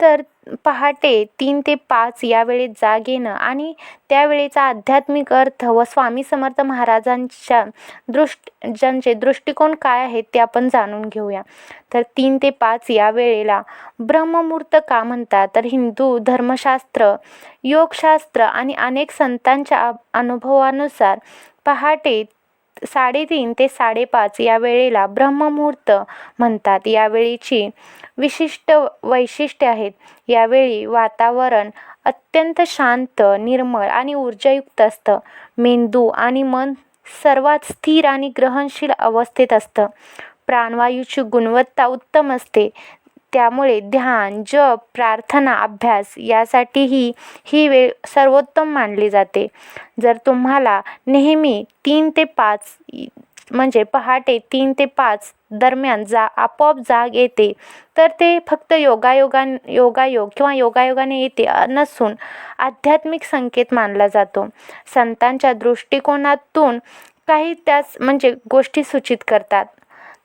तर पहाटे तीन ते पाच या वेळेत जाग येणं आणि त्यावेळेचा आध्यात्मिक अर्थ व स्वामी समर्थ महाराजांच्या दृष्ट ज्यांचे दृष्टिकोन काय आहेत ते आपण जाणून घेऊया. तर तीन ते पाच या वेळेला ब्रह्ममुहूर्त का म्हणतात? तर हिंदू धर्मशास्त्र योगशास्त्र आणि अनेक संतांच्या अनुभवानुसार पहाटे साडेतीन ते साडेपाच या वेळेला ब्रह्ममुहूर्त म्हणतात. यावेळीची विशिष्ट वैशिष्ट्य आहेत. यावेळी वातावरण अत्यंत शांत निर्मळ आणि ऊर्जायुक्त असतं. मेंदू आणि मन सर्वात स्थिर आणि ग्रहणशील अवस्थेत असतं. प्राणवायूची गुणवत्ता उत्तम असते. त्यामुळे ध्यान जप प्रार्थना अभ्यास यासाठीही ही वेळ सर्वोत्तम मानली जाते. जर तुम्हाला नेहमी तीन ते पाच म्हणजे पहाटे तीन ते पाच दरम्यान जा आपोआप जाग येते तर ते फक्त योगायोगान योगायोग किंवा योगायोगाने येते नसून आध्यात्मिक संकेत मानला जातो. संतांच्या दृष्टिकोनातून काही त्यास म्हणजे गोष्टी सूचित करतात.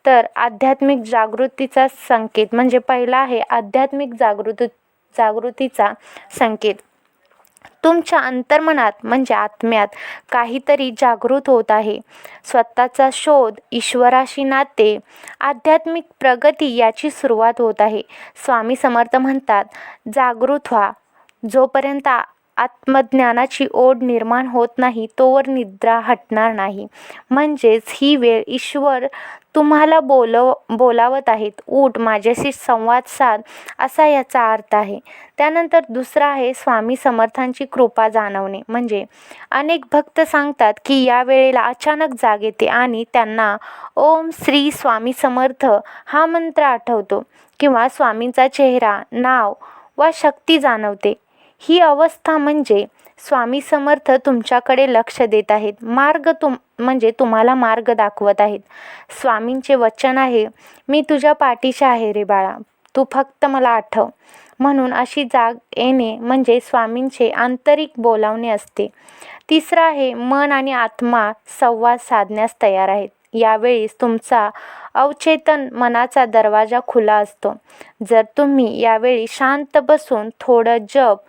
तर आध्यात्मिक जागृतीचा संकेत म्हणजे पहिला आहे आध्यात्मिक जागृती जागृतीचा संकेत. तुमच्या अंतर्मनात म्हणजे आत्म्यात काहीतरी जागृत होत आहे. स्वतःचा शोध ईश्वराशी नाते आध्यात्मिक प्रगती याची सुरुवात होत आहे. स्वामी समर्थ म्हणतात जागृत व्हा. जोपर्यंत आत्मज्ञानाची ओढ निर्माण होत नाही तोवर निद्रा हटणार नाही. म्हणजेच ही वेळ ईश्वर तुम्हाला बोलव बोलावत आहेत. उठ माझ्याशी संवाद साध असा याचा अर्थ आहे. त्यानंतर दुसरा आहे स्वामी समर्थांची कृपा जाणवणे. म्हणजे अनेक भक्त सांगतात की या वेळेला अचानक जाग येते आणि त्यांना ओम श्री स्वामी समर्थ हा मंत्र आठवतो किंवा स्वामींचा चेहरा नाव वा शक्ती जाणवते. ही अवस्था म्हणजे स्वामी समर्थ तुमच्याकडे लक्ष देत आहेत. मार्ग तुम म्हणजे तुम्हाला मार्ग दाखवत आहेत. स्वामींचे वचन आहे मी तुझ्या पाठीशी आहे रे बाळा. तू फक्त मला आठव. म्हणून अशी जाग येणे म्हणजे स्वामींचे आंतरिक बोलावणे असते. तिसरं आहे मन आणि आत्मा संवाद साधण्यास तयार आहेत. यावेळीस तुमचा अवचेतन मनाचा दरवाजा खुला असतो. जर तुम्ही यावेळी शांत बसून थोडं जप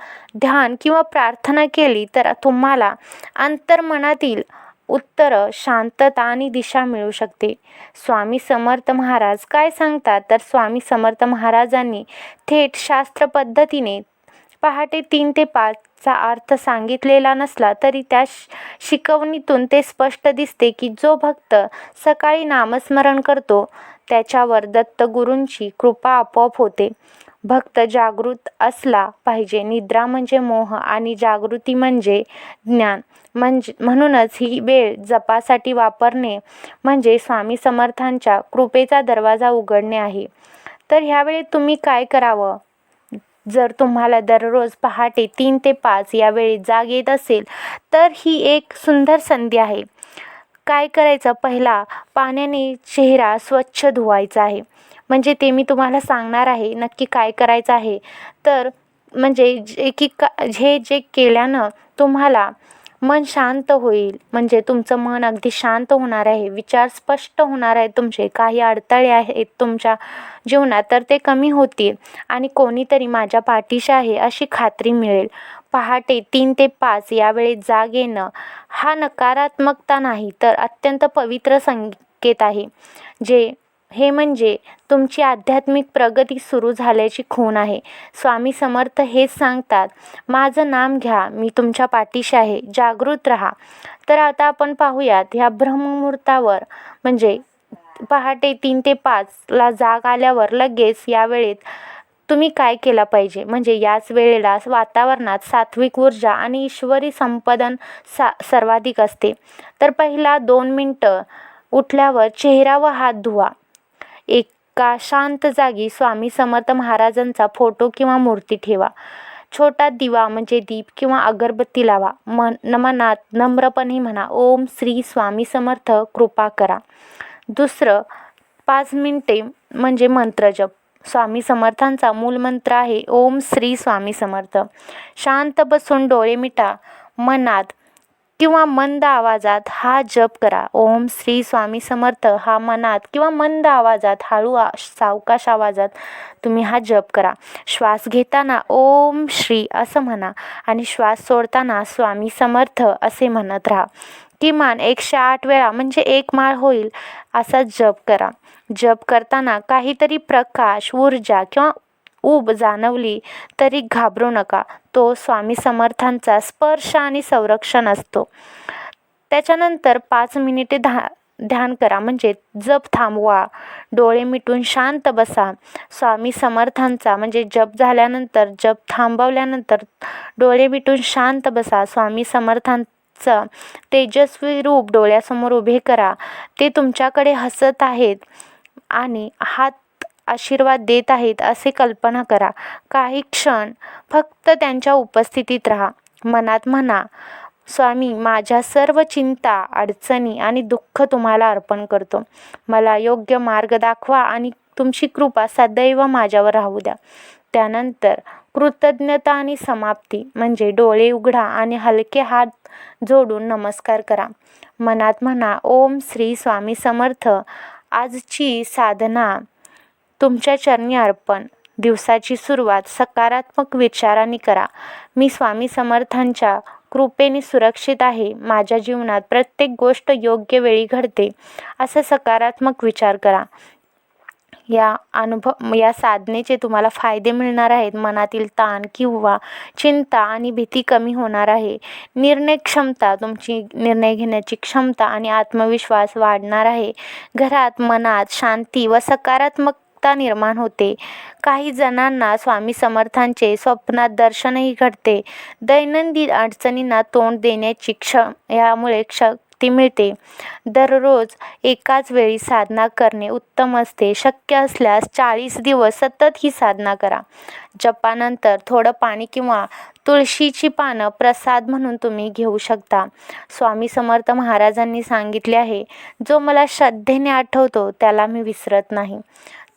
ध्यान किंवा प्रार्थना केली तर तुम्हाला अंतर्मनातील उत्तरं शांतता आणि दिशा मिळू शकते. स्वामी समर्थ महाराज काय सांगतात? तर स्वामी समर्थ महाराजांनी थेट शास्त्र पद्धतीने पहाटे तीन ते पाच चा अर्थ सांगितलेला नसला तरी त्या श- शिकवणीतून ते स्पष्ट दिसते की जो भक्त सकाळी नामस्मरण करतो त्याच्यावर दत्तगुरूंची कृपा आपोआप होते. भक्त जागृत असला पाहिजे निद्रा म्हणजे मोह आणि जागृती म्हणजे ज्ञान. म्हणजे म्हणूनच ही वेळ जपासाठी वापरणे म्हणजे स्वामी समर्थांच्या कृपेचा दरवाजा उघडणे आहे. तर ह्यावेळी तुम्ही काय करावं? जर तुम्हाला दररोज पहाटे तीन ते पाच या वेळी जाग येत असेल तर ही एक सुंदर संधी आहे. काय करायचं? पहिला पाण्याने चेहरा स्वच्छ धुवायचा आहे. म्हणजे ते मी तुम्हाला सांगणार आहे नक्की काय करायचं आहे. तर म्हणजे जे की का हे जे केल्यानं तुम्हाला मन शांत होईल. म्हणजे तुमचं मन अगदी शांत होणार आहे. विचार स्पष्ट होणार आहे तुमचे. काही अडथळे आहेत तुमच्या जीवनात तर ते कमी होतील. आणि कोणीतरी माझ्या पाठीशी आहे अशी खात्री मिळेल. पहाटे तीन ते पाच यावेळी जाग येणं हा नकारात्मकता नाही तर अत्यंत पवित्र संकेत आहे. जे हे म्हणजे तुमची आध्यात्मिक प्रगती सुरू झाल्याची खूण आहे. स्वामी समर्थ हेच सांगतात माझं नाम घ्या मी तुमच्या पाठीशी आहे जागृत राहा. तर आता आपण पाहूयात ह्या ब्रह्ममुहूर्तावर म्हणजे पहाटे तीन ते पाचला जाग आल्यावर लगेच या वेळेत तुम्ही काय केलं पाहिजे? म्हणजे याच वेळेला वातावरणात सात्विक ऊर्जा आणि ईश्वरी संपदन सा सर्वाधिक असते. तर पहिला दोन मिनटं उठल्यावर चेहरा व हात धुवा. एका शांत जागी स्वामी समर्थ महाराजांचा फोटो किंवा मूर्ती ठेवा. छोटा दिवा म्हणजे दीप किंवा अगरबत्ती लावा. मन मनात नम्रपणे म्हणा ओम श्री स्वामी समर्थ कृपा करा. दुसरं पाच मिनटे म्हणजे मंत्रजप स्वामी समर्थांचा मूलमंत्र आहे ओम श्री स्वामी समर्थ. शांत बसून डोळे मिटा. मनात किंवा मंद आवाजात हा जप करा. ओम श्री स्वामी समर्थ. हा मनात किंवा मंद आवाजात हळू आ- सावकाश आवाजात तुम्ही हा जप करा. श्वास घेताना ओम श्री असं म्हणा आणि श्वास सोडताना स्वामी समर्थ असे म्हणत राहा. किमान एकशे आठ वेळा म्हणजे एक माळ होईल असा जप करा. जप करताना काहीतरी प्रकाश ऊर्जा किंवा ऊब जाणवली तरी घाबरू नका. तो स्वामी समर्थांचा स्पर्श आणि संरक्षण असतो. त्याच्यानंतर पाच मिनिटे धा ध्यान करा. म्हणजे जप थांबवा. डोळे मिटून शांत बसा. स्वामी समर्थांचा म्हणजे जप झाल्यानंतर जप थांबवल्यानंतर डोळे मिटून शांत बसा. स्वामी समर्थांचं तेजस्वी रूप डोळ्यासमोर उभे करा. ते तुमच्याकडे हसत आहेत आणि हात आशीर्वाद देत आहेत असे कल्पना करा. काही क्षण फक्त त्यांच्या उपस्थितीत राहा. मनात म्हणा स्वामी माझ्या सर्व चिंता अडचणी आणि दुःख तुम्हाला अर्पण करतो. मला योग्य मार्ग दाखवा आणि तुमची कृपा सदैव माझ्यावर राहू द्या. त्यानंतर कृतज्ञता आणि समाप्ती म्हणजे डोळे उघडा आणि हलके हात जोडून नमस्कार करा. मनात म्हणा ओम श्री स्वामी समर्थ. आजची साधना तुमच्या चरणी अर्पण. दिवसाची सुरुवात सकारात्मक विचारांनी करा. मी स्वामी समर्थांच्या कृपेने सुरक्षित आहे. माझ्या जीवनात प्रत्येक गोष्ट योग्य वेळी घडते. असा सकारात्मक विचार करा. या अनुभव या साधनेचे तुम्हाला फायदे मिळणार आहेत. मनातील ताण किंवा चिंता आणि भीती कमी होणार आहे. निर्णय क्षमता तुमची निर्णय घेण्याची क्षमता आणि आत्मविश्वास वाढणार आहे. घरात मनात शांती व सकारात्मक उत्सुकता निर्माण होते. काही जणांना स्वामी समर्थांचे स्वप्नात दर्शनही घडते. दैनंदिन अडचणींना तोंड देण्याची क्ष यामुळे शक्ती मिळते. दररोज एकाच वेळी साधना करणे उत्तम असते. शक्य असल्यास चाळीस दिवस सतत ही साधना करा. जपानंतर थोडं पाणी किंवा तुळशीची पानं प्रसाद म्हणून तुम्ही घेऊ शकता. स्वामी समर्थ महाराजांनी सांगितले आहे जो मला श्रद्धेने आठवतो त्याला मी विसरत नाही.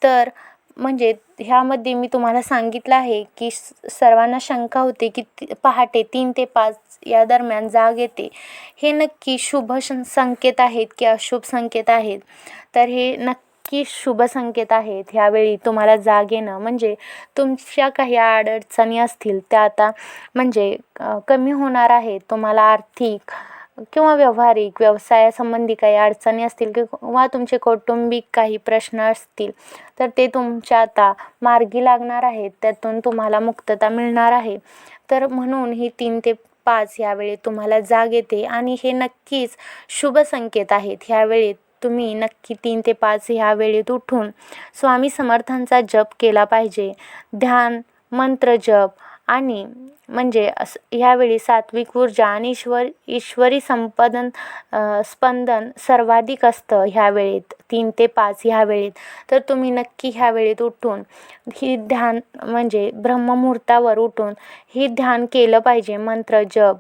तर म्हणजे ह्यामध्ये मी तुम्हाला सांगितलं आहे की सर्वांना शंका होते की ती- पहाटे तीन ते पाच या दरम्यान जाग येते. हे नक्की शुभ संकेत आहेत की अशुभ संकेत आहेत? तर हे नक्की शुभ संकेत आहेत ह्यावेळी तुम्हाला जाग येणं. म्हणजे तुमच्या काही अडचणी असतील त्या आता म्हणजे कमी होणार आहेत तुम्हाला आर्थिक किंवा व्यावहारिक व्यवसायासंबंधी काही अडचणी असतील किंवा तुमचे कौटुंबिक काही प्रश्न असतील तर ते तुमच्या आता मार्गी लागणार आहेत त्यातून तुम्हाला मुक्तता मिळणार आहे. तर म्हणून ही तीन ते पाच यावेळी तुम्हाला जाग येते आणि हे नक्कीच शुभ संकेत आहेत. ह्यावेळी तुम्ही नक्की तीन ते पाच ह्या वेळेत उठून स्वामी समर्थांचा जप केला पाहिजे. ध्यान मंत्र जप आणि म्हणजे असं ह्यावेळी सात्विक ऊर्जा आणि ईश्वर ईश्वरी संपदन स्पंदन सर्वाधिक असतं ह्या वेळेत तीन ते पाच ह्या वेळेत तर तुम्ही नक्की ह्या वेळेत उठून ही ध्यान म्हणजे ब्रह्ममुहूर्तावर उठून ही ध्यान केलं पाहिजे मंत्र जप.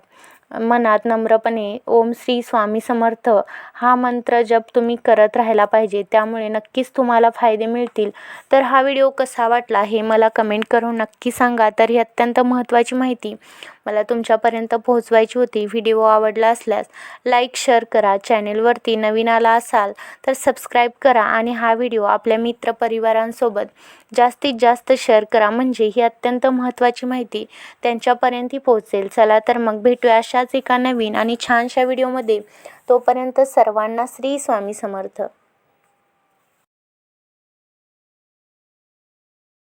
मनात नम्रपणे ओम श्री स्वामी समर्थ. हा मंत्र जप तुम्ही करत राहायला पाहिजे त्यामुळे नक्कीच तुम्हाला फायदे मिळतील. तर हा व्हिडिओ कसा वाटला हे मला कमेंट करून नक्की सांगा. तर ही अत्यंत महत्त्वाची माहिती. मला तुमच्यापर्यंत पोहोचवायची होती. व्हिडिओ आवडला असल्यास लाईक शेअर करा. चॅनेलवरती नवीन आला असाल तर सबस्क्राईब करा आणि हा व्हिडिओ आपल्या मित्रपरिवारांसोबत जास्तीत जास्त शेअर करा. म्हणजे ही अत्यंत महत्त्वाची माहिती त्यांच्यापर्यंतही पोहोचेल. चला तर मग भेटूया अशाच एका नवीन आणि छानशा व्हिडिओमध्ये. तोपर्यंत सर्वांना श्री स्वामी समर्थ.